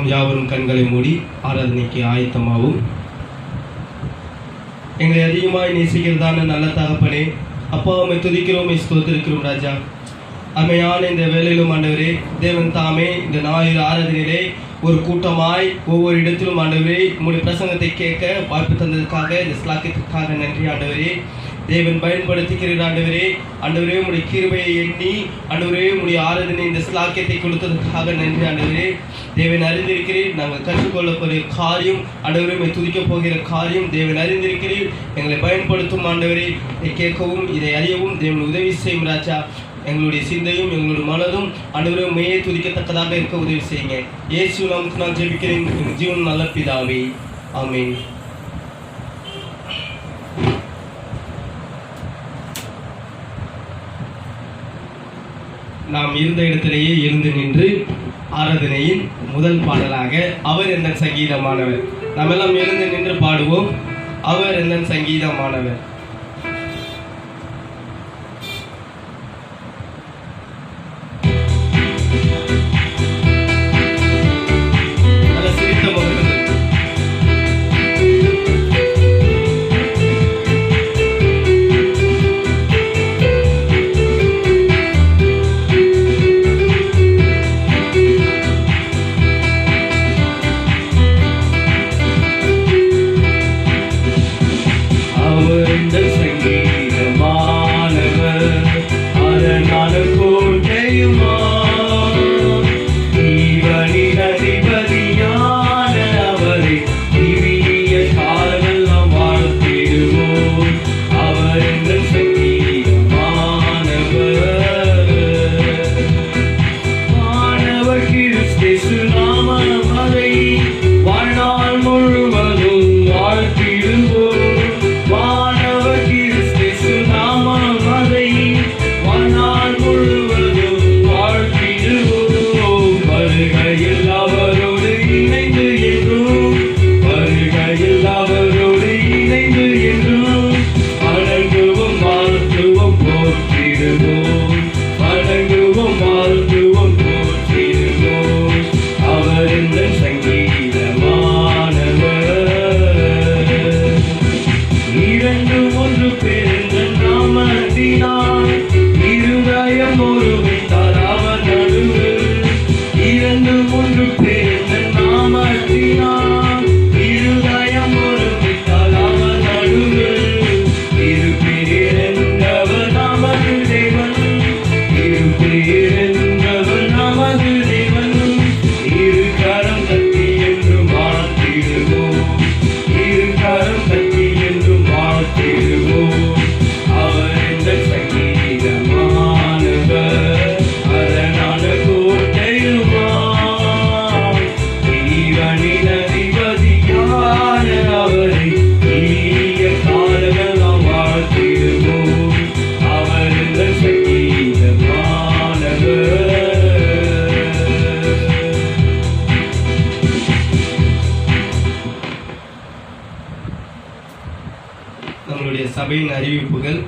நாம் யாவரும் கண்களை மூடி ஆராதனைக்கு ஆயத்தமாகும் எங்களை அதிகமாய் நேசிக்கிறதான நல்ல தகப்பனே அப்பா உம்மை துதிக்கிறோம் ஸ்தோத்திருக்கிறோம் ராஜா. அம்மையான இந்த வேலையிலும் ஆண்டவரே தேவன் தாமே இந்த ஞாயிறு ஆராதனையிலே ஒரு கூட்டமாய் ஒவ்வொரு இடத்திலும் ஆண்டவரே உங்களுடைய பிரசங்கத்தை கேட்க வாய்ப்பு தந்ததுக்காக இந்த ஸ்லாக்கியத்திற்காக நன்றி ஆண்டவரே. தேவன் பயன்படுத்துகிறீர் ஆண்டவரே. ஆண்டவரே உங்களுடைய கிருபையை எண்ணி ஆண்டவரே உங்களுடைய ஆராதனை இந்த ஸ்லாக்கியத்தை கொடுத்ததற்காக நன்றி ஆண்டவரே. தேவன் அறிந்திருக்கிறேன் நாங்கள் கற்றுக்கொள்ள போகிற காரியம் ஆண்டவரே உம்மை துதிக்கப் போகிற காரியம் தேவன் அறிந்திருக்கிறேன் எங்களை பயன்படுத்தும் ஆண்டவரே இதை கேட்கவும் இதை அறியவும் தேவன் உதவி செய்யும் ராஜா. எங்களுடைய சிந்தையும் எங்களுடைய மனதும் ஆண்டவரே உண்மையே துதிக்கத்தக்கதாக இருக்க உதவி செய்யுங்க. இயேசு நாமத்துக்கு நான் ஜெபிக்கிறேன் ஜீவன் நல்ல பிதாவே. ஆமீன். நாம் இருந்த இடத்திலேயே இருந்து நின்று ஆராதனையின் முதல் பாடலாக அவர் எந்த சங்கீதமானவர்? நாம் எல்லாம் எழுந்து நின்று பாடுவோம். அவர் எந்த சங்கீதமானவர்? நம்மளுடைய சபையின் அறிவிப்புகள்.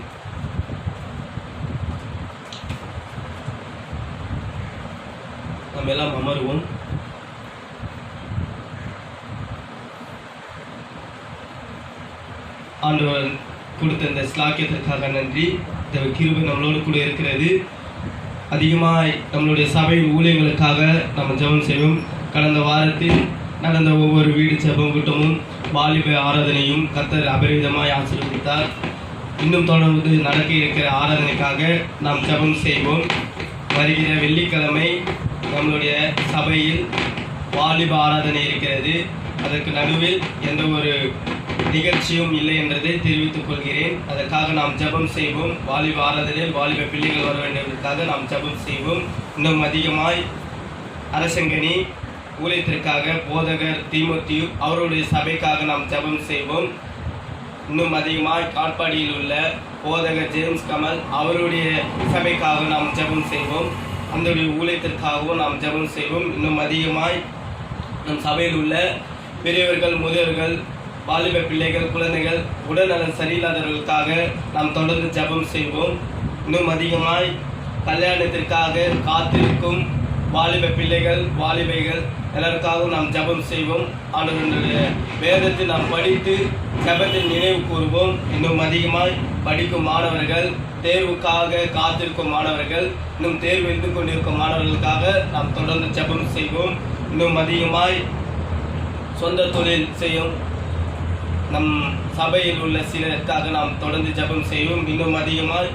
நம்ம எல்லாம் அமருவோம். ஆண்டவர் கொடுத்த இந்த ஸ்லாக்கியத்திற்காக நன்றி. இந்த கிருபை நம்மளோடு கூட இருக்கிறது. அதிகமாக நம்மளுடைய சபையின் ஊழியர்களுக்காக நம்ம ஜெபம் செய்வோம். கடந்த வாரத்தில் நடந்த ஒவ்வொரு வீடு ஜெபம் கூட்டமும் வாலிப ஆராதனையும் கத்தர் அபரிதமாய் ஆசீர்வதித்தார் இன்னும் தொடர்ந்து நடக்க இருக்கிற ஆராதனைக்காக நாம் ஜெபம் செய்வோம். வருகிற வெள்ளிக்கிழமை நம்மளுடைய சபையில் வாலிப ஆராதனை இருக்கிறது. அதற்கு நடுவில் எந்த ஒரு நிகழ்ச்சியும் இல்லை என்றதை தெரிவித்துக் கொள்கிறேன். அதற்காக நாம் ஜெபம் செய்வோம். வாலிப ஆராதனையில் வாலிப பிள்ளைகள் வர வேண்டியதற்காக நாம் ஜெபம் செய்வோம். இன்னும் அதிகமாய் அரசங்கனி ஊழியத்திற்காக போதகர் தீமோத்தியு அவருடைய சபைக்காக நாம் ஜெபம் செய்வோம். இன்னும் அதிகமாய் காட்பாடியில் உள்ள போதகர் ஜேம்ஸ் கமல் அவருடைய சபைக்காக நாம் ஜெபம் செய்வோம். அந்த ஊழியத்திற்காகவும் நாம் ஜெபம் செய்வோம். இன்னும் அதிகமாய் நம் சபையில் உள்ள பெரியவர்கள் முதியவர்கள் வாலிப பிள்ளைகள் குழந்தைகள் உடல்நலம் சரியில்லாதவர்களுக்காக நாம் தொடர்ந்து ஜெபம் செய்வோம். இன்னும் அதிகமாய் கல்யாணத்திற்காக காத்திருக்கும் வாலிப பிள்ளைகள் வாலிபைகள் எல்லாருக்காகவும் நாம் ஜெபம் செய்வோம். ஆண்டவருடைய வேதத்தை நாம் படித்து ஜபத்தை நினைவு கூறுவோம். இன்னும் அதிகமாய் படிக்கும் மாணவர்கள் தேர்வுக்காக காத்திருக்கும் மாணவர்கள் இன்னும் தேர்வு எழுந்து கொண்டிருக்கும் மாணவர்களுக்காக நாம் தொடர்ந்து ஜெபம் செய்வோம். இன்னும் அதிகமாய் சொந்த தொழில் செய்யும் நம் சபையில் உள்ள சிலருக்காக நாம் தொடர்ந்து ஜெபம் செய்வோம். இன்னும் அதிகமாய்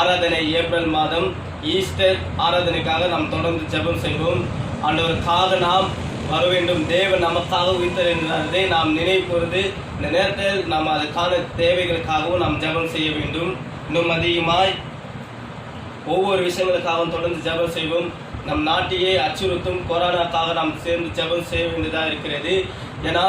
ஆராதனை ஏப்ரல் மாதம் ஈஸ்டர் ஆராதனைக்காக நாம் தொடர்ந்து ஜெபம் செய்வோம். ஆண்டவருக்காக நாம் வர வேண்டும். தேவன் நமக்காக உயிர்த்தெழுந்ததை நாம் நினைவு கூர்ந்து இந்த நேரத்தில் நாம் அதுக்கான தேவைகளுக்காகவும் நாம் ஜெபம் செய்ய வேண்டும். இன்னும் அதிகமாய் ஒவ்வொரு விஷயங்களுக்காகவும் தொடர்ந்து ஜெபம் செய்வோம். நம் நாட்டையே அச்சுறுத்தும் கொரோனாக்காக நாம் சேர்ந்து ஜெபம் செய்ய வேண்டியதாக இருக்கிறது. ஏன்னா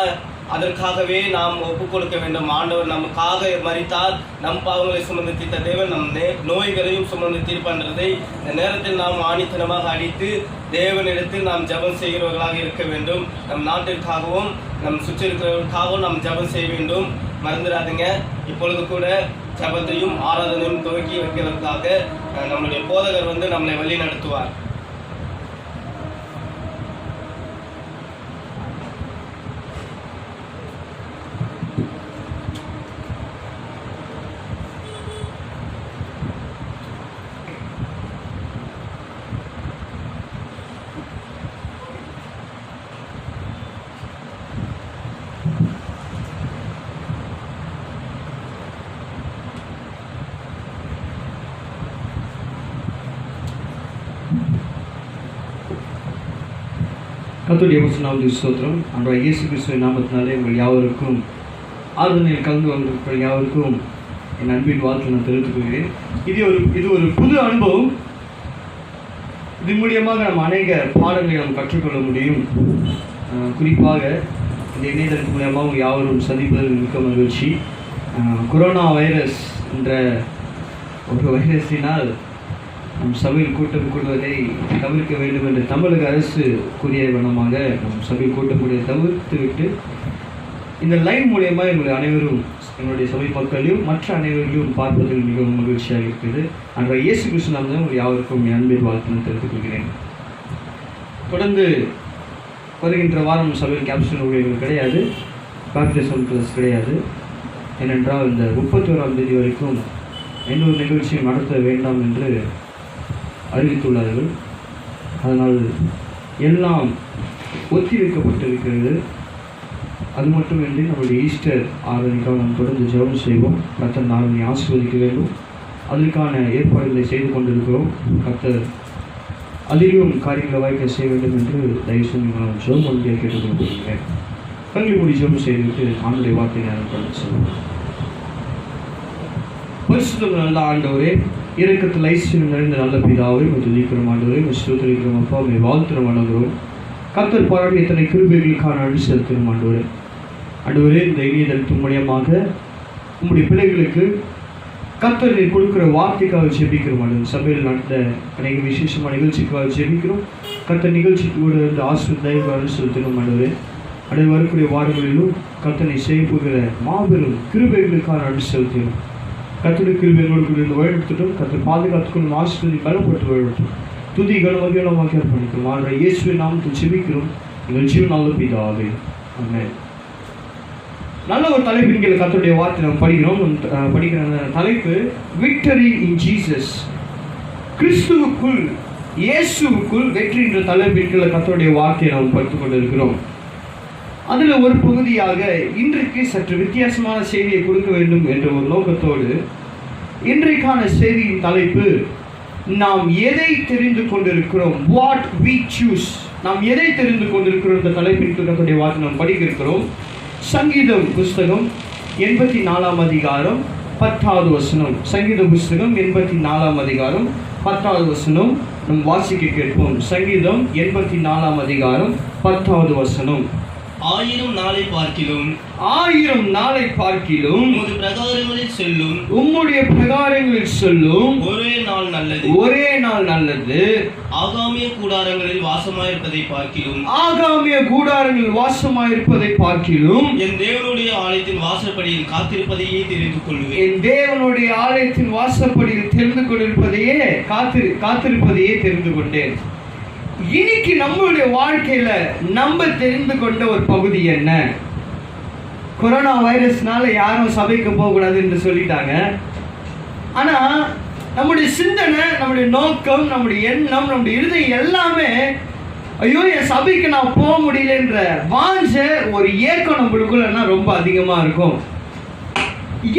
அதற்காகவே நாம் ஒப்புக் கொடுக்க வேண்டும். ஆண்டவர் நமக்காக மறித்தால் நம் பாவங்களை சுமந்து தீர்த்த தேவன் நம் நே- நோய்களையும் சுமந்து தீர்ப்பன்றதை இந்த நேரத்தில் நாம் ஆணித்தனமாக அடித்து தேவனிடத்தில் நாம் ஜெபம் செய்கிறவர்களாக இருக்க வேண்டும். நம் நாட்டிற்காகவும் நம் சுற்றி இருக்கிறவர்களுக்காகவும் நாம் ஜெபம் செய்ய வேண்டும். மறந்துடாதீங்க. இப்பொழுது கூட ஜெபத்தையும் ஆராதனையும் துவக்கி வைக்கிறதுக்காக நம்மளுடைய நம்முடைய போதகர் வந்து நம்மளை வழி நடத்துவார் கத்துடைய நாமது ஸ்தோத்திரம். அன்றைய இயேசு கிறிஸ்துவின் நாமத்தினாலே உங்கள் யாவருக்கும் ஆறுதலில் கலந்து வந்திருக்கிற யாவருக்கும் என் அன்பின் வாழ்த்து நான் தெரிவித்துக் கொள்கிறேன். இது ஒரு இது ஒரு புது அனுபவம். இது மூலியமாக நம்ம அநேக பாடங்களை நாம் கற்றுக்கொள்ள முடியும். குறிப்பாக இந்த இணையதளம் மூலியமாக உங்கள் யாவரும் சந்திப்பதில் மிக்க மகிழ்ச்சி. கொரோனா வைரஸ் என்ற ஒரு வைரஸினால் நம் சபையில் கூட்டம் கூடுவதை தவிர்க்க வேண்டும் என்று தமிழக அரசு கூறிய வண்ணமாக நம் சபையில் கூட்டக்கூடிய தவிர்த்துவிட்டு இந்த லைன் மூலியமாக எங்களுடைய அனைவரும் எங்களுடைய சபை மக்களையும் மற்ற அனைவர்களையும் பார்ப்பதில் மிகவும் மகிழ்ச்சியாக இருக்கிறது. அன்றைய இயேசு கிருஷ்ணன் தான் உங்கள் யாவருக்கும் என் அன்பின் வாழ்த்து தெரிவித்துக் கொள்கிறேன். தொடர்ந்து வருகின்ற வாரம் சபையில் கேப்சன் ஊழியர்கள் கிடையாது. பேப்டிசம் கிளாஸ் கிடையாது. ஏனென்றால் இந்த முப்பத்தி ஓராம் தேதி வரைக்கும் எந்த ஒரு நிகழ்ச்சியும் நடத்த வேண்டாம் என்று அறிவித்துள்ளார்கள். அதனால் எல்லாம் ஒத்தி வைக்கப்பட்டிருக்கிறது அது மட்டுமின்றி நம்முடைய ஈஸ்டர் ஆராதனைக்காக நாம் தொடர்ந்து ஜெபம் செய்வோம். கத்தர் நாளை ஆசீர்வதிக்க வேண்டும் அதற்கான ஏற்பாடுகளை செய்து கொண்டிருக்கிறோம். கத்தர் அதிலும் காரியங்களை வாய்க்க செய்ய வேண்டும் என்று தயவு செய்து நான் ஜெபம் ஒன்றியை கேட்டுக்கொள்கிறேன். கல்வி முடி ஜெபம் செய்துவிட்டு ஆண்டுடைய வார்த்தை நேரம் கடந்து செல்வோம் பரிசுத்தம் நல்ல ஆண்டவரே இறக்கத்தில் ஐஸ்வர்யம் நிறைந்த நல்ல பிதாவை உம்மை துதிக்கிறோம் ஆண்டவரே ஸ்தோத்திரிக்கிறோம் அப்பா உண்மை வாழ்த்துறோம் ஆண்டவரும் கத்தர் பாராட்டி எத்தனை கிருபைகளுக்கான அழி செலுத்தும் ஆண்டவரே. ஆண்டவரே இந்த இணையதளத்தின் மூலியமாக உங்களுடைய பிள்ளைகளுக்கு கத்தர் நீர் கொடுக்கிற வார்த்தைக்காக ஜெபிக்கிறோம் ஆண்டவர். சபையில் நடந்த அநேக விசேஷமான நிகழ்ச்சிக்காக ஜெபிக்கிறோம். கத்தர் நிகழ்ச்சிக்கு கூட இருந்து ஆசிரியர் தயவுக்காக செலுத்துகிறோம் ஆண்டவரே. அடைய வரக்கூடிய வாரங்களிலும் கத்தனை செய்ய போகிற மாபெரும் கிருபைகளுக்கான அழி செலுத்துகிறோம். கத்துடைய கிருபைகளோடு கூட இந்த வழிநடத்தட்டும். கத்தர் பாதுகாத்துக்கொள்ளும் ஆசிரியரை பலப்பட்டு துதி துதிகள் வகையிலமாக பண்ணிக்கிறோம் ஆன்ற இயேசுவை நாமத்தில் செபிக்கிறோம் எங்கள் ஜீவன் நல்ல பிதாவே. அண்ணே நல்ல ஒரு தலைப்பின் கீழ் கத்துடைய வார்த்தை நாம் படிக்கிறோம். படிக்கிற அந்த தலைப்பு விக்டரி இன் ஜீசஸ் கிறிஸ்துவுக்குள் இயேசுவுக்குள் வெற்றி என்ற தலைப்பின் கீழ் வார்த்தையை நாம் படித்துக் கொண்டிருக்கிறோம். அதில் ஒரு பகுதியாக இன்றைக்கு சற்று வித்தியாசமான செய்தியை கொடுக்க வேண்டும் என்ற ஒரு நோக்கத்தோடு இன்றைக்கான செய்தியின் தலைப்பு நாம் எதை தெரிந்து கொண்டிருக்கிறோம்? வாட் வி சூஸ் நாம் எதை தெரிந்து கொண்டிருக்கிறோம் இந்த தலைப்பின் கீழ் வார்த்தை நாம் படிக்க இருக்கிறோம் சங்கீதம் புஸ்தகம் எண்பத்தி நாலாம் அதிகாரம் பத்தாவது வசனம். சங்கீத புஸ்தகம் எண்பத்தி நாலாம் அதிகாரம் பத்தாவது வசனம். நம் வாசிக்க கேட்போம். சங்கீதம் எண்பத்தி நாலாம் அதிகாரம் பத்தாவது வசனம். ஆயிரம் நாளை பார்க்கிலும் ஆயிரம் நாளை பார்க்கிலும் உமது பிரகாரங்களில் செல்லும் உம்முடைய பிரகாரங்களில் சொல்லும் ஒரே நாள் நல்லது. ஒரே நாள் நல்லது. ஆகாமிய கூடாரங்களில் வாசமாயிருப்பதை பார்க்கிலும் ஆகாமிய கூடாரங்களில் வாசமாயிருப்பதை பார்க்கிலும் என் தேவனுடைய ஆலயத்தின் வாசற்படியில் காத்திருப்பதையே தெரிந்து கொள்வேன் என் தேவனுடைய ஆலயத்தின் வாசப்படியில் தெரிந்து கொண்டிருப்பதையே காத்திரு காத்திருப்பதையே தெரிந்து கொண்டேன். இன்னைக்கு நம்மளுடைய வாழ்க்கையில நம்ம தெரிந்து கொண்ட ஒரு பகுதி என்ன? கொரோனா வைரஸ்னால யாரும் சபைக்கு போகக்கூடாது என்று சொல்லிட்டாங்க. ஆனா நம்முடைய சிந்தனை நம்முடைய நோக்கம் நம்முடைய எண்ணம் நம்முடைய இருதயம் எல்லாமே ஐயோ என் சபைக்கு நான் போக முடியலன்ற வாஞ்ச ஒரு ஏக்கம் நம்மளுக்குள்ளனா ரொம்ப அதிகமா இருக்கும்.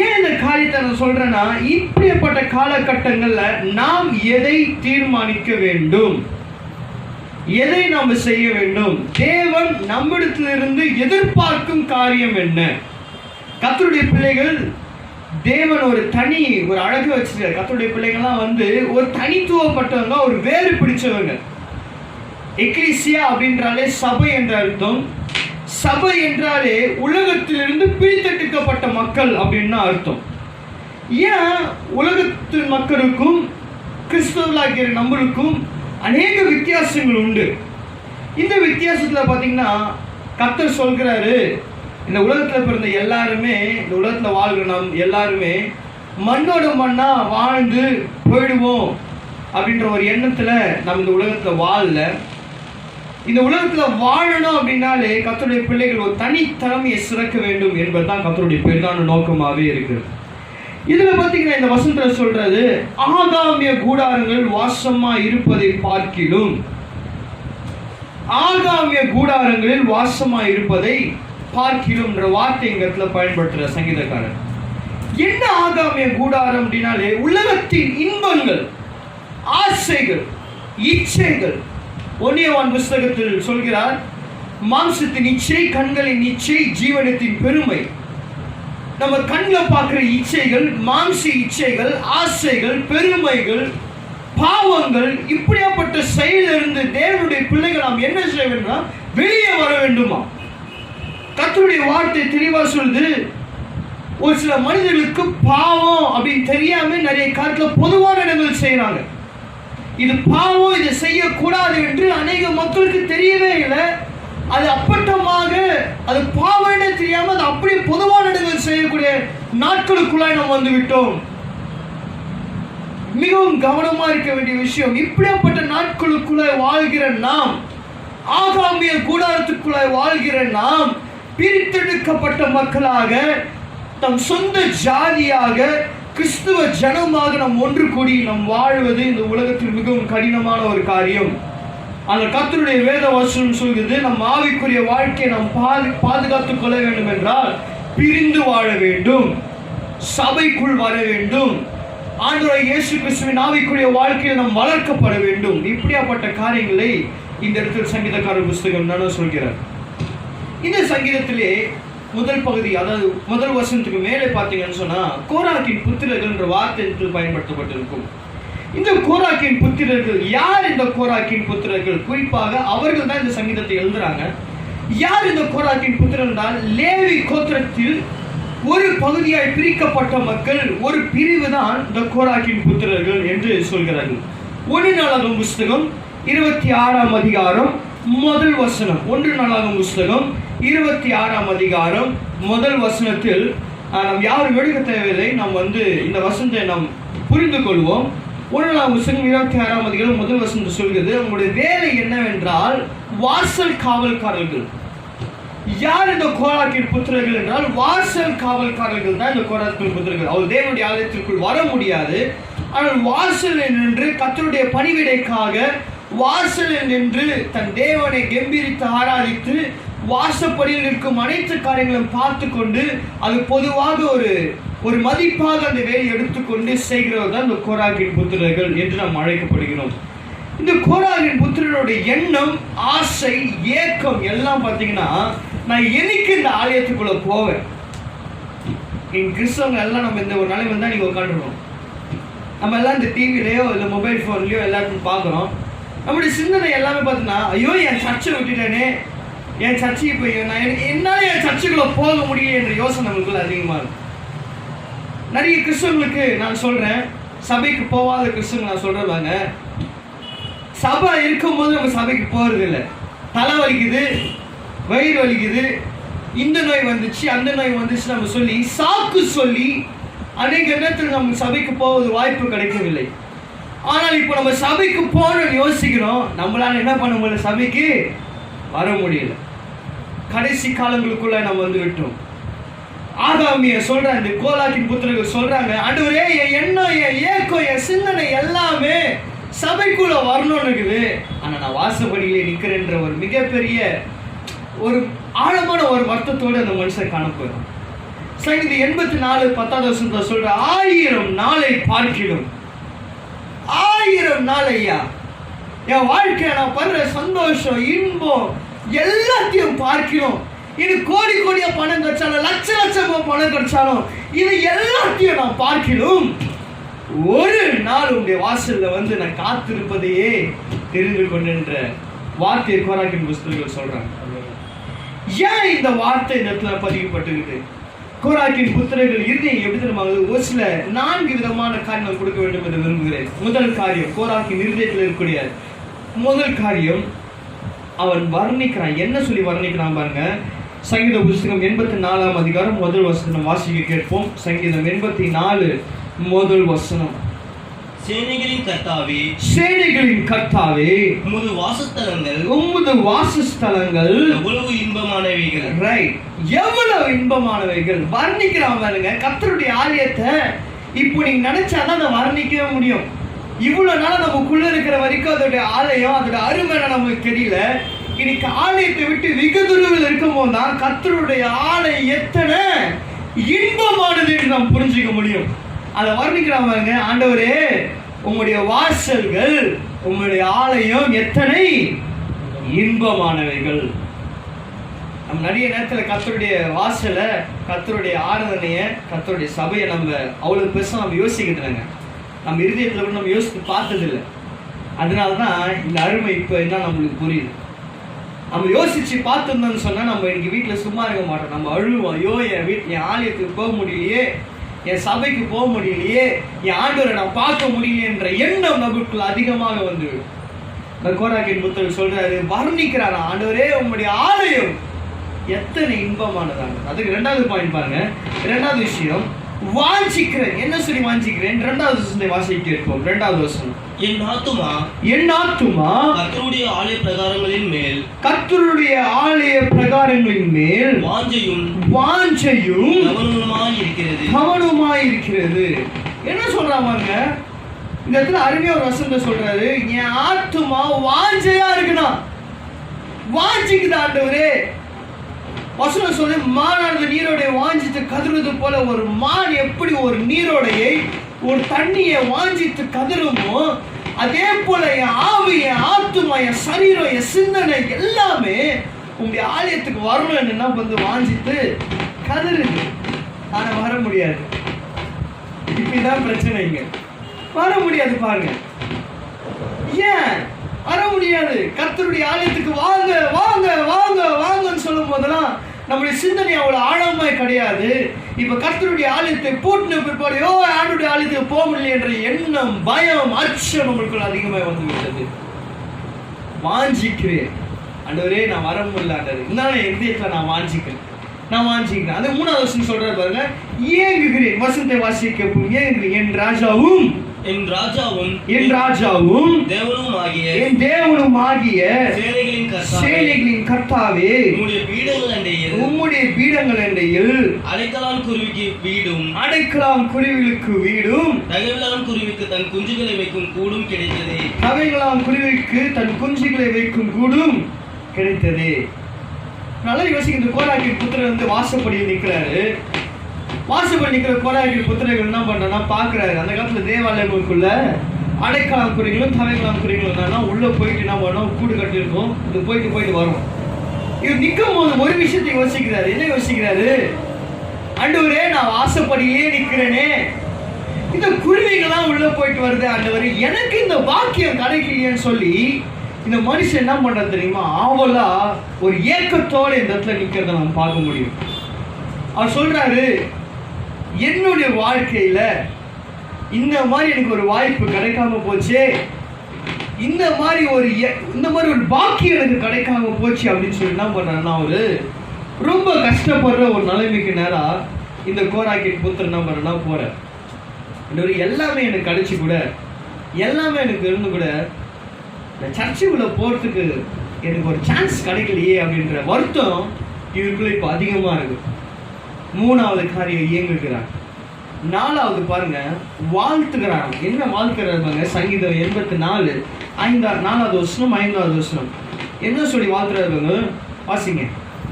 ஏன் இந்த காரியத்தை நான் சொல்றேன்னா இப்படிப்பட்ட காலகட்டங்களில் நாம் எதை தீர்மானிக்க வேண்டும்? எதை நாம் செய்ய வேண்டும்? தேவன் நம்மிடத்திலிருந்து எதிர்பார்க்கும் காரியம் என்ன? கத்தருடைய பிள்ளைகள் தேவன் ஒரு தனி ஒரு அழகு வச்சிருக்காரு. கத்தருடைய பிள்ளைகள்லாம் வந்து ஒரு தனித்துவப்பட்டவங்க ஒரு வேறு பிடிச்சவங்க. எக்ரிசியா அப்படின்றாலே சபை என்ற அர்த்தம். சபை என்றாலே உலகத்திலிருந்து பிரித்தெடுக்கப்பட்ட மக்கள் அப்படின்னு அர்த்தம். ஏன் உலகத்தின் மக்களுக்கும் கிறிஸ்தவர்களாகிய நம்மளுக்கும் அநேக வித்தியாசங்கள் உண்டு. இந்த வித்தியாசத்தில் பார்த்தீங்கன்னா கத்தர் சொல்கிறாரு இந்த உலகத்தில் பிறந்த எல்லாருமே இந்த உலகத்தில் வாழ்கிற நாம் எல்லாருமே மண்ணோட மண்ணாக வாழ்ந்து போயிடுவோம் அப்படின்ற ஒரு எண்ணத்தில் நம்ம இந்த உலகத்தில் வாழல. இந்த உலகத்தில் வாழணும் அப்படின்னாலே கத்தருடைய பிள்ளைகள் ஒரு தனித்தன்மையை சிறக்க வேண்டும் என்பதுதான் கத்தருடைய பெரிதான நோக்கமாகவே இருக்குது இதுல பாத்தீங்கன்னா இந்த வசனத்துல சொல்றது ஆகாமிய கூடாரங்கள் வாசமா இருப்பதை பார்க்கிலும் ஆகாமிய கூடாரங்களில் வாசமா இருப்பதை பார்க்கிலும் என்ற வார்த்தை இடத்துல பயன்படுத்துற சங்கீதக்காரர். என்ன ஆகாமிய கூடாரம் அப்படின்னாலே உலகத்தின் இன்பங்கள் ஆசைகள் இச்சைகள். ஒன்னியவான் புஸ்தகத்தில் சொல்கிறார் மாம்சத்தின் இச்சை கண்களின் இச்சை ஜீவனத்தின் பெருமை. நம்ம கண்ணில் பார்க்குற இச்சைகள் மாம்ச இச்சைகள் ஆசைகள் பெருமைகள் பாவங்கள் இப்படியாப்பட்ட செயலிருந்து தேவனுடைய பிள்ளைகள் நாம் என்ன செய்ய வேண்டும்னா வெளியே வர வேண்டுமா? கத்தருடைய வார்த்தை தெளிவாக சொல்லுது. ஒரு சில மனிதர்களுக்கு பாவம் அப்படின்னு தெரியாம நிறைய காலத்தில் பொதுவான இடங்கள் செய்கிறாங்க இது பாவம் இதை செய்யக்கூடாது என்று அநேக மக்களுக்கு தெரியவே இல்லை. அது அப்பட்டமாக அது பாவம்னு தெரியாம அது அப்படியே பொதுவான இடங்கள் செய்யக்கூடிய நாட்களுக்குள்ளாய் நாம் வந்து விட்டோம் மிகவும் கவனமா இருக்க வேண்டிய விஷயம் இப்படியாப்பட்ட நாட்களுக்குள்ளாய் வாழ்கிற நாம் ஆகாமிய கூடாரத்துக்குள்ளாய் வாழ்கிற நாம் பிரித்தெடுக்கப்பட்ட மக்களாக தம் சொந்த ஜாதியாக கிறிஸ்துவ ஜனமாக நாம் ஒன்று கூடி நாம் வாழ்வது இந்த உலகத்தில் மிகவும் கடினமான ஒரு காரியம். அந்த கத்தருடைய வேத வசனம் சொல்கிறது நம் ஆவிக்குரிய வாழ்க்கையை நாம் பாது பாதுகாத்துக் கொள்ள வேண்டும் என்றால் பிரிந்து வாழ வேண்டும். சபைக்குள் வர வேண்டும். ஆண்டவராய் இயேசு கிறிஸ்துவின் ஆவிக்குரிய வாழ்க்கையில் நாம் வளர்க்கப்பட வேண்டும். இப்படியாப்பட்ட காரியங்களை இந்த இடத்தில் சங்கீதக்கார புஸ்தகம் நானோ சொல்கிறார். இந்த சங்கீதத்திலே முதல் பகுதி அதாவது முதல் வசனத்துக்கு மேலே பார்த்தீங்கன்னு சொன்னால் கோராக்கின் புத்திரர்கள் என்ற வார்த்தை பயன்படுத்தப்பட்டிருக்கும். இந்த கோராக்கின் புத்திரர்கள் யார் இந்த கோராக்கின் புத்திரர்கள்? குறிப்பாக அவர்கள் தான் இந்த சங்கீதத்தை எழுதுறாங்க. யார் இந்த கோராக்கின் புத்திரன் என்றால் லேவி கோத்திரத்தில் ஒரு பகுதியாய் பிரிக்கப்பட்ட மக்கள் ஒரு பிரிவு தான் இந்த கோராக்கின் புத்திரர்கள் என்று சொல்கிறார்கள். ஒன்று நாளாகும் புஸ்தகம் இருபத்தி ஆறாம் அதிகாரம் முதல் வசனம். ஒன்று நாளாகும் புஸ்தகம் இருபத்தி ஆறாம் அதிகாரம் முதல் வசனத்தில் நாம் யாரும் எடுக்க தேவையில்லை. நாம் வந்து இந்த வசனத்தை நாம் புரிந்து கொள்வோம் ஒன்றாம் புஸ்தகம் இருபத்தி ஆறாம் அதிகாரம் முதல் வசனம் சொல்கிறது உங்களுடைய வேலை என்னவென்றால் வாசல் காவல்காரர்கள். யார் இந்த கோராக்கின் புத்திரர்கள் என்றால் வாசல் காவல்காரர்கள் தான் இந்த கோராக்கின் புத்திரர்கள். அவர் தேவனுடைய ஆலயத்திற்குள் வர முடியாது. ஆனால் வாசலில் நின்று கத்தருடைய பணிவிடைக்காக வாசலில் நின்று தன் தேவனை கம்பீரித்து ஆராதித்து வாசப்படியில் இருக்கும் அனைத்து காரியங்களும் பார்த்து கொண்டு அது பொதுவாக ஒரு ஒரு மதிப்பாக அந்த வேலை எடுத்துக்கொண்டு செய்கிறவர் தான் இந்த கோராகின் புத்திரர்கள் என்று நாம் அழைக்கப்படுகிறோம். இந்த கோராகின் புத்திரனுடைய எண்ணம் ஆசை ஏக்கம் எல்லாம் பார்த்தீங்கன்னா நான் என்னைக்கு இந்த ஆலயத்துக்குள்ள போவேன்? என் கிறிஸ்தவங்க எல்லாம் நம்ம இந்த ஒரு நிலைமை வந்தால் நீங்கள் உட்காந்துருவோம் நம்ம எல்லாம் இந்த டிவிலையோ இல்லை மொபைல் ஃபோன்லையோ எல்லாத்தையும் பார்க்குறோம். நம்முடைய சிந்தனை எல்லாமே பார்த்தீங்கன்னா ஐயோ என் சர்ச்சை விட்டுட்டேனே. என் சர்ச்சை இப்போ நான் எனக்கு என்னால் என் சர்ச்சைக்குள்ளே போக முடியல என்ற யோசனை நமக்குள்ள அதிகமாக இருக்கும் நிறைய கிறிஸ்தவங்களுக்கு நான் சொல்கிறேன் சபைக்கு போகாத கிறிஸ்தவங்க நான் சொல்கிறதாங்க சபை இருக்கும்போது நம்ம சபைக்கு போகிறது இல்லை தலை வலிக்குது வயிறு வலிக்குது இந்த நோய் வந்துச்சு அந்த நோய் வந்துச்சு நம்ம சொல்லி சாக்கு சொல்லி அநேக நேரத்தில் நம்ம சபைக்கு போவது வாய்ப்பு கிடைக்கவில்லை. ஆனால் இப்போ நம்ம சபைக்கு போகணும்னு யோசிக்கிறோம் நம்மளால என்ன பண்ண முடியல சபைக்கு? வர முடியல. கடைசி காலங்களுக்குள்ள நம்ம வந்து விட்டோம் ஆகாமிய சொல்றாங்க இந்த கோலாக்கின் புத்திரர்கள் சொல்றாங்க அடுவரே என் எண்ணம் என் ஏக்கம் என் சிந்தனை எல்லாமே சபைக்குள்ள வரணும்னு இருக்குது. ஆனா நான் வாசப்படியிலே நிக்கிறேன்ற ஒரு மிகப்பெரிய ஒரு ஆழமான ஒரு வருத்தத்தோடு அந்த மனுஷன் காணப்போறோம் சங்கீதி எண்பத்தி நாலு பத்தாவது வருஷத்துல சொல்ற ஆயிரம் நாளை பார்க்கிடும் ஆயிரம் நாள் ஐயா. என் வாழ்க்கையை நான் படுற சந்தோஷம் இன்பம் எல்லாத்தையும் பார்க்கிறோம். இது கோடி கோடியா பணம் கிடைச்சாலும் லட்ச லட்சமா பணம் கிடைச்சாலும் இது எல்லாத்தையும் நான் பார்க்கணும் ஒரு நாள் உங்களுடைய வாசல்ல வந்து நான் காத்திருப்பதையே தெரிந்து கொண்டென்ற வார்த்தையை கோராக்கின் புஸ்தகங்கள் சொல்றாங்க. ஏன் இந்த வார்த்தை இந்த இடத்துல பதிவுப்பட்டிருக்குது கோராக்கின் புத்திரர்கள் இருதயம் எப்படி தெரியுமா ஒரு சில நான்கு விதமான காரியங்கள் கொடுக்க வேண்டும் என்று விரும்புகிறேன். முதல் காரியம் கோராக்கின் இருதயத்தில் இருக்கக்கூடிய முதல் காரியம் அவன் வர்ணிக்கிறான் என்ன சொல்லி வர்ணிக்கிறான் பாருங்க. சங்கீத புஸ்தகம் எண்பத்தி நாலாம் அதிகாரம் முதல் வசனம் வாசிக்க கேட்போம். சங்கீதம் எண்பத்தி நாலு முதல் வசனம். சேனைகளின் கர்த்தாவே சேனைகளின் கர்த்தாவே உமது வாசஸ்தலங்கள் உமது வாசஸ்தலங்கள் எவ்வளவு இன்பமானவைகள். ரைட் எவ்வளவு இன்பமானவைகள். வர்ணிக்கிறான் பாருங்க. கர்த்தருடைய ஆலயத்தை இப்போ நீங்க நினைச்சாதான் அதை வர்ணிக்கவே முடியும். இவ்வளவு நாள் நமக்குள்ள இருக்கிற வரைக்கும் அதோட ஆலயம் அதோட அருமை நமக்கு தெரியல. இன்னைக்கு ஆலயத்தை விட்டு வெகு தூரத்தில் இருக்கும் போது தான் கத்தருடைய ஆலயம் எத்தனை இன்பமானது என்று நாம் புரிஞ்சுக்க முடியும். அதை வர்ணிக்கிறான் பாருங்க ஆண்டவரே உங்களுடைய வாசல்கள் உங்களுடைய ஆலயம் எத்தனை இன்பமானவைகள். நம்ம நிறைய நேரத்தில் கத்தருடைய வாசலை கத்தருடைய ஆராதனையை கத்தருடைய சபையை நம்ம அவ்வளோ பெருசாக நம்ம யோசிக்கிறதுலங்க நம்ம இருதயத்தில் கூட நம்ம யோசித்து பார்த்ததில்லை. அதனால தான் இந்த அருமை இப்போ என்ன நம்மளுக்கு புரியுது? நம்ம யோசிச்சு பார்த்துருந்தோம்னு சொன்னால் நம்ம இன்னைக்கு வீட்டில் சும்மா இருக்க மாட்டோம். நம்ம அழுவோம். ஐயோ என் வீட் என் ஆலயத்துக்கு போக முடியலையே. என் சபைக்கு போக முடியலையே. என் ஆண்டவரை நான் பார்க்க முடியலையேன்ற எண்ணம் நமக்குள்ள அதிகமாக வந்து இந்த கோராக்கின் புத்தகம் சொல்றாரு வர்ணிக்கிறாரா ஆண்டவரே உங்களுடைய ஆலயம் எத்தனை இன்பமானதாங்க அதுக்கு ரெண்டாவது பாயிண்ட் பாருங்க. ரெண்டாவது விஷயம் வாஞ்சிக்கிறேன். என்ன சொல்லி வாஞ்சிக்கிறேன்? ரெண்டாவது வசனத்தை வாசிக்க கேட்போம். ரெண்டாவது வசனம். என் ஆத்துமா என் ஆத்துமா கர்த்தருடைய ஆலய பிரகாரங்களின் மேல் கர்த்தருடைய ஆலய பிரகாரங்களின் மேல் வாஞ்சையும் வாஞ்சையும் கவனமாய் இருக்கிறது. கவனமாய் இருக்கிறது. என்ன சொல்றாங்க இந்த இடத்துல அருமையா ஒரு வசந்த சொல்றாரு. என் ஆத்துமா வாஞ்சையா இருக்குனா வாஞ்சிக்குது ஆண்டவரே? வசனம் சொல்லி மானானது நீரோடைய வாஞ்சித்து கதறுவது போல ஒரு மான் எப்படி ஒரு நீரோடையை ஒரு தண்ணியை வாஞ்சித்து கதறுமோ அதே போல என் ஆவி என் ஆத்துமா என் சரீரம் என் சிந்தனை எல்லாமே உங்களுடைய ஆலயத்துக்கு வரணும் என்ன வந்து வாஞ்சித்து கதறுது. ஆனா வர முடியாது. இப்படிதான் பிரச்சனைங்க வர முடியாது பாருங்க. ஏன்? வர முடியாது. கர்த்தருடைய ஆலயத்துக்கு வாங்க வாங்க வாங்க வாங்கன்னு சொல்லும் போதெல்லாம் நம்முடைய சிந்தனை அவ்வளவு ஆழமாய் கிடையாது. இப்ப கர்த்தருடைய ஆலயத்தை பூட்டின பிற்பாடு யோ ஆண்டுடைய ஆலயத்துக்கு போக முடியல என்ற எண்ணம் பயம் அச்சம் நம்மளுக்குள்ள அதிகமாக வந்து விட்டது வாஞ்சிக்கிறேன். அண்டவரே நான் வர முடியல ஆண்டவர். இருந்தாலும் எந்தியத்தில் நான் வாஞ்சிக்கிறேன்? நான் வாஞ்சிக்கிறேன். அந்த மூணாவது வருஷம் சொல்றாரு பாருங்க. ஏங்குகிறேன். வசந்தை வாசிக்க ஏங்குகிறேன். என் ராஜாவும் என் ராஜாவும் என் ராஜாவும் தேவனும் ஆகிய என் தேவனும் ஆகிய சேனைகளின் கர்த்தாவே சேனைகளின் கர்த்தாவே உம்முடைய பீடங்கள் அண்டையில் உம்முடைய பீடங்கள் எண்டையில் அடைக்கலான் குருவிக்கு வீடும் அடைக்கலாம் குருவிகளுக்கு வீடும் தகவலான் குருவிக்கு தன் குஞ்சுகளை வைக்கும் கூடும் கிடைத்தது. கவைகளாம் குருவிக்கு தன் குஞ்சுகளை வைக்கும் கூடும் கிடைத்தது. நல்லா யோசிக்கின்ற கோராக்கி புத்திரர் வந்து வாசப்படியில் நிற்கிறாரு. வாசப்படி நிற்கிற கோராக்கி புத்திரர்கள் என்ன பண்றாருன்னா பார்க்குறாரு. அந்த காலத்துல தேவாலயங்களுக்குள்ள அடைக்கலாம் குறிகளும் தவைக்கலாம் குறிகளும் என்னன்னா உள்ள போயிட்டு என்ன பண்ணோம்? கூடு கட்டியிருக்கும். இது போயிட்டு போயிட்டு வரும். இவர் நிற்கும் போது ஒரு விஷயத்தை யோசிக்கிறாரு. என்ன யோசிக்கிறாரு? அண்டவரே நான் வாசப்படியே நிற்கிறேனே இந்த குருவிகள்லாம் உள்ள போயிட்டு வருது ஆண்டவர். எனக்கு இந்த வாக்கியம் கிடைக்கலையேன்னு சொல்லி இந்த மனுஷன் என்ன பண்றாரு தெரியுமா? ஆவலா ஒரு ஏக்கத்தோட இந்த இடத்துல நிக்கிறத நம்ம பார்க்க முடியும். அவர் சொல்றாரு என்னுடைய வாழ்க்கையில் இந்த மாதிரி எனக்கு ஒரு வாய்ப்பு கிடைக்காம போச்சே. இந்த மாதிரி ஒரு எ- இந்த மாதிரி ஒரு பாக்கியம் எனக்கு கிடைக்காம போச்சு அப்படின்னு சொல்லி என்ன பண்றாருன்னா அவரு ரொம்ப கஷ்டப்படுற ஒரு நிலைமைக்கு நேராக இந்த கோராக்கின் புத்தர் என்ன பண்றேன்னா போறார். இன்னொரு எல்லாமே எனக்கு கிடச்சி கூட எல்லாமே எனக்கு இருந்து கூட இந்த சர்ச்சுக்குள்ளே போகிறதுக்கு எனக்கு ஒரு சான்ஸ் கிடைக்கலையே அப்படின்ற வருத்தம் இவருக்குள்ள இப்போ அதிகமாக இருக்குது மூணாவது காரியம் இயங்குகிறார். நாலாவது பாருங்க வாழ்த்துகிறார் என்ன வாழ்த்துகிறார் பாருங்க சங்கீதம் எண்பத்தி நாலு ஐந்தா நாலாவது வருஷம் ஐந்தாவது வருஷம் என்ன சொல்லி வாழ்த்துறாரு பாருங்க வாசிங்க.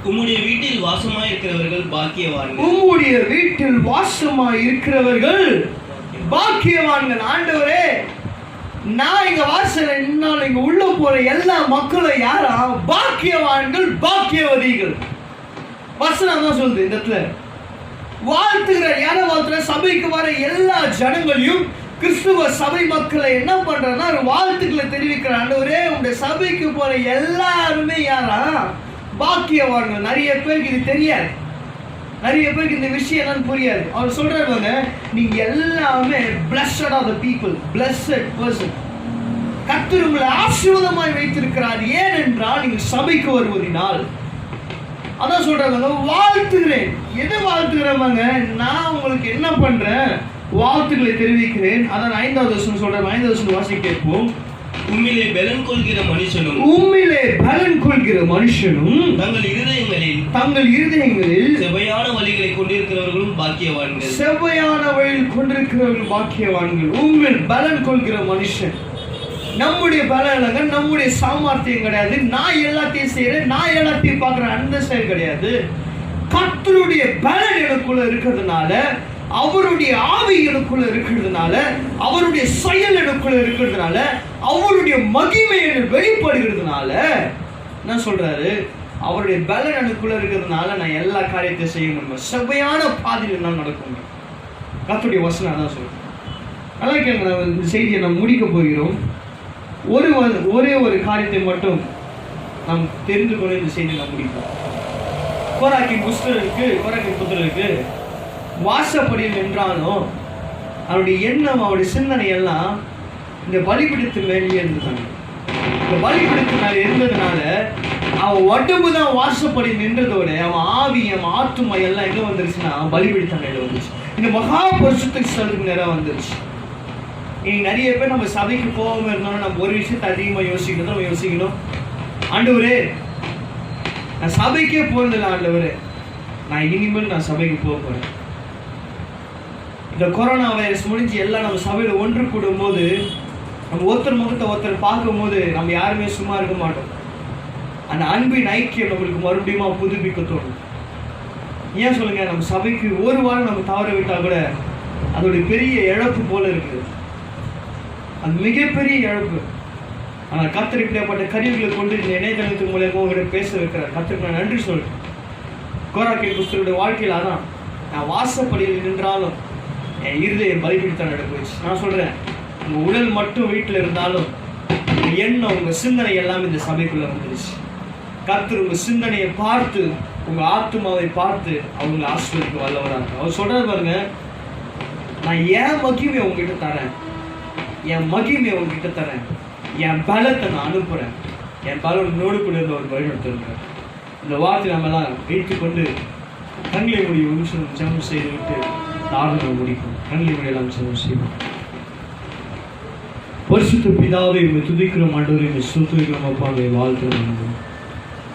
உம்முடைய வீட்டில் வாசமாய் இருக்கிறவர்கள் பாக்கியவான்கள். உம்முடைய வீட்டில் வாசமா இருக்கிறவர்கள் பாக்கியவான்கள். ஆண்டவரே நான் இங்க வாசல நின்னாலும் இங்க உள்ள போற எல்லா மக்களும் யாரா? பாக்கியவான்கள் பாக்கியவதிகள். வசனம் தான் சொல்லுது இந்த இடத்துல. வாழ்த்துகிறார் யாரை வாழ்த்துற சபைக்கு வர எல்லா ஜனங்களையும் கிறிஸ்துவ சபை மக்களை என்ன பண்றேன்னா வாழ்த்துக்களை தெரிவிக்கிற ஆண்டவரே உங்களுடைய சபைக்கு போற எல்லாருமே யாரா? பாக்கியவான்கள். நிறைய பேருக்கு இது தெரியாது. நிறைய பேருக்கு இந்த விஷயம் என்னன்னு புரியாது. அவர் சொல்றாருங்க நீங்க எல்லாமே blessed of the people blessed person கர்த்தர் உங்களை ஆசீர்வாதமாய் வைத்திருக்கிறார். ஏனென்றால் நீங்கள் சபைக்கு வருவதினால். அதான் சொல்றாங்க வாழ்த்துகிறேன். எதை வாழ்த்துகிறவங்க நான் உங்களுக்கு என்ன பண்றேன்? வாழ்த்துக்களை தெரிவிக்கிறேன். அதான் ஐந்தாவது வருஷம் சொல்றேன் ஐந்தாவது வருஷம் வாசி கேட்போம். உம்மிலே பலன் கொள்கிற மனுஷனும் உண்மையிலே பலன் கொள்கிற மனுஷனும் தங்கள் இருதயங்களில் தங்கள் இருதயங்களில் செவையான வழிகளை கொண்டிருக்கிறவர்களும் பாக்கியவான்கள். செவ்வையான வழியில் கொண்டிருக்கிறவர்கள் பாக்கியவான்கள். உண்மையில் பலன் கொள்கிற மனுஷன். நம்முடைய பலம் இல்லைங்க நம்முடைய சாமர்த்தியம் கிடையாது. நான் எல்லாத்தையும் செய்யறேன் நான் எல்லாத்தையும் பார்க்குறேன் அந்த செயல் கிடையாது. கத்தருடைய பலன் எனக்குள்ள இருக்கிறதுனால அவருடைய ஆவி எனக்குள்ள இருக்கிறதுனால அவருடைய செயல் எனக்குள்ள இருக்கிறதுனால அவருடைய மகிமை வெளிப்படுகிறதுனால என்ன சொல்றாரு? அவருடைய பலன் எனக்குள்ள இருக்கிறதுனால நான் எல்லா காரியத்தையும் செய்ய முடியும் செவ்வையான பாதையில் நான் நடக்கும் கத்துடைய வசனம் தான் சொல்றேன் நல்லா கேளுங்க செய்தியை நாம் முடிக்க போகிறோம். ஒரு ஒரே ஒரு காரியத்தை மட்டும் நாம் தெரிந்து கொண்டு இந்த செய்தி நாம் முடிப்போம். கோராக்கின் புஸ்தருக்கு கோராக்கின் புத்தருக்கு வாசப்படியில் நின்றாலும் அவருடைய எண்ணம் அவருடைய சிந்தனை எல்லாம் இந்த பலிபிடித்து மேலேயே இருந்துட்டாங்க இந்த பலிபிடித்து மேலே இருந்ததுனால அவன் உடம்பு தான் வாசப்படி நின்றதோட அவன் ஆவி அவன் ஆத்துமா எல்லாம் எங்கே வந்துருச்சுன்னா பலிபிடித்த மேலே வந்துருச்சு. இந்த மகா பரிசுத்துக்கு ஸ்தலத்துக்கு நேரம் வந்துருச்சு. இன்னைக்கு நிறைய பேர் நம்ம சபைக்கு போகாம இருந்தாலும் நம்ம ஒரு விஷயத்தை அதிகமாக யோசிக்கணும் நம்ம யோசிக்கணும். ஆண்டவரே நான் சபைக்கே போனதில்லை ஆண்டவர். நான் இனிமேல் நான் சபைக்கு போக போகிறேன் இந்த கொரோனா வைரஸ் முடிஞ்சு எல்லாம் நம்ம சபையில் ஒன்று கூடும் போது நம்ம ஒருத்தர் முகத்தை ஒருத்தர் பார்க்கும்போது நம்ம யாருமே சும்மா இருக்க மாட்டோம். அந்த அன்பின் ஐக்கியம் நம்மளுக்கு மறுபடியும் புதுப்பிக்க தோணும். ஏன் சொல்லுங்க நம்ம சபைக்கு ஒரு வாரம் நம்ம தவற விட்டால் கூட அதோடைய பெரிய இழப்பு போல இருக்குது. அது மிகப்பெரிய இழப்பு. ஆனால் கத்தர் இப்படியாப்பட்ட கருவிகளை கொண்டு இந்த இணையதளத்து மூலியமாக உங்கள்கிட்ட பேச வைக்கிறார். கத்தருக்கு நான் நன்றி சொல்கிறேன் கோராக்கி புஸ்தருடைய வாழ்க்கையில் அதான். நான் வாசப்படியில் நின்றாலும் என் இருதயம் பலிபிடித்தான் நடந்துச்சு நான் சொல்கிறேன் உங்கள் உடல் மட்டும் வீட்டில் இருந்தாலும் உங்கள் எண்ணம் உங்கள் சிந்தனை எல்லாம் இந்த சபைக்குள்ளே வந்துடுச்சு கத்தர் உங்கள் சிந்தனையை பார்த்து உங்கள் ஆத்மாவை பார்த்து அவங்க ஆசிரியருக்கு வல்லவராங்க அவர் சொல்கிறது பாருங்க நான் ஏன் மகிமை உங்ககிட்ட தரேன்? என் மகிமையை உங்ககிட்ட தரேன். என் பலத்தை நான் அனுப்புகிறேன் என் பலம் நோடு கூட இருந்த ஒரு வழிநடத்துறேன் இந்த வார்த்தை நம்ம எல்லாம் வைத்துக்கொண்டு கண்களை மொழி ஒரு நிமிஷம் ஜெபம் செய்து விட்டு ஆர்டரை முடிக்கும் கண்களை மூடி எல்லாம் ஜெபம் செய்வோம். பரிசுத்த பிதாவை இவங்க துதிக்கிறோம் ஆண்டவரை உம்மை அப்பா அப்பாவை வாழ்த்துறோம் ஆண்டவரே.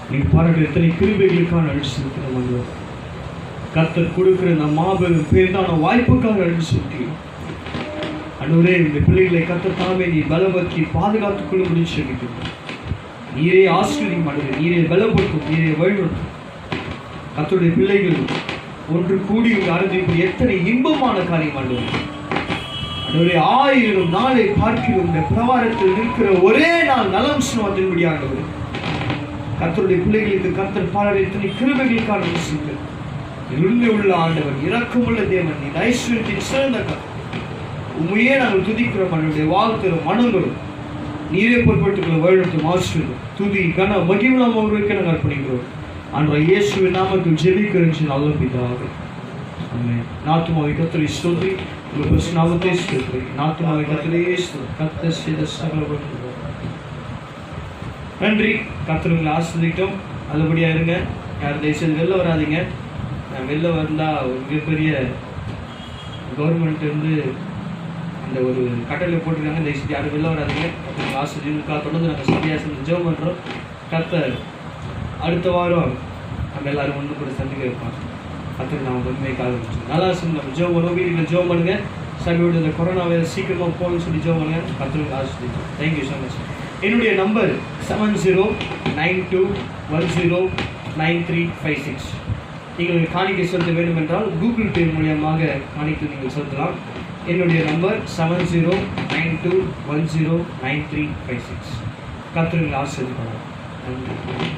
நீ பாராட்டு எத்தனை கிருபைகளுக்கான நன்றி செலுத்துகிறோம் ஆண்டவரே. கர்த்தர் கொடுக்கிற இந்த மாபெரும் பேர்தான வாய்ப்புக்காக நன்றி செலுத்துகிறோம். அன்றுவரே இந்த பிள்ளைகளை கத்தத்தாமே நீ பலப்படுத்தி பாதுகாத்துக் கொள்ளும்படி சொல்லிக்கிறோம் நீரே ஆசிரியம் அடைவு நீரே பலப்படுத்தும் நீரே வழிநடத்தும். கர்த்தருடைய பிள்ளைகள் ஒன்று கூடி உங்கள் எத்தனை இன்பமான காரியம் ஆண்டவரே ஆண்டவரே ஆயிரம் நாளை பார்க்கிறோம் இந்த பிரவாரத்தில் இருக்கிற ஒரே நாள் நலம் சுமத்தின்படி கத்தருடைய பிள்ளைகளுக்கு கத்தர் பாடல் எத்தனை கிருபைகளுக்கான விஷயங்கள் உண்மை உள்ள ஆண்டவர் இரக்கமுள்ள தேவன் நீ ஐஸ்வர்யத்தின் சிறந்த கர்த்தர். உண்மையே நாங்கள் துதிக்கிறோம் அவனுடைய வாழ்த்துறோம் மனங்களும். நீரே பொறுப்பெடுத்துக்களை வழிநடத்தும் ஆசிரியர். துதி கன மகிமலாம் அவர்களுக்கு நாங்கள் அர்ப்பணிக்கிறோம். அன்ற இயேசுவின் நாமத்தில் ஜெபிக்கிறேன் நல்ல பிதாவே. ஆமென். நாத்துமாவை கத்தரை ஸ்தோத்ரி. உங்கள் பரிசு நாமத்தை ஸ்தோத்ரி. நாத்துமாவை கத்தரே ஸ்தோத்ரி. கத்த செய்த சகல நன்றி. கத்திரங்களை ஆஸ்வதிட்டோம் நல்லபடியாக இருங்க. யார் தயவுசெய்து வெளில வராதீங்க. வெளில வந்தால் மிகப்பெரிய கவர்மெண்ட் வந்து அந்த ஒரு கட்டளை போட்டிருக்காங்க. நெக்ஸ்ட் யாரும் வெளில வராதுங்க. காசு ஜீவனுக்காக தொடர்ந்து நாங்கள் சரியாக செஞ்சு ஜெபம் பண்ணுறோம் கத்தர் அடுத்த வாரம் நம்ம எல்லாரும் ஒன்று கூட சந்திக்க இருப்போம் கத்தர் நாம் உண்மைக்காக வச்சோம் நல்லா சொல்லி நம்ம ஜெபம் பண்ணுவோம் வீட்டில் ஜெபம் பண்ணுங்க சபையோட இந்த கொரோனா வைரஸ் சீக்கிரமாக போகணும்னு சொல்லி ஜெபம் பண்ணுங்க கத்தருக்கு ஆஸ்வதிக்கும் தேங்க்யூ ஸோ மச் என்னுடைய number seven zero nine two one zero nine three five six நீங்கள் காணிக்கை செலுத்த வேண்டும் என்றால் கூகுள் பே மூலியமாக காணிக்கை நீங்கள் செலுத்தலாம். என்னுடைய number seven zero nine two one zero nine three five six கத்திரங்கள் ஆசிரியர் நன்றி.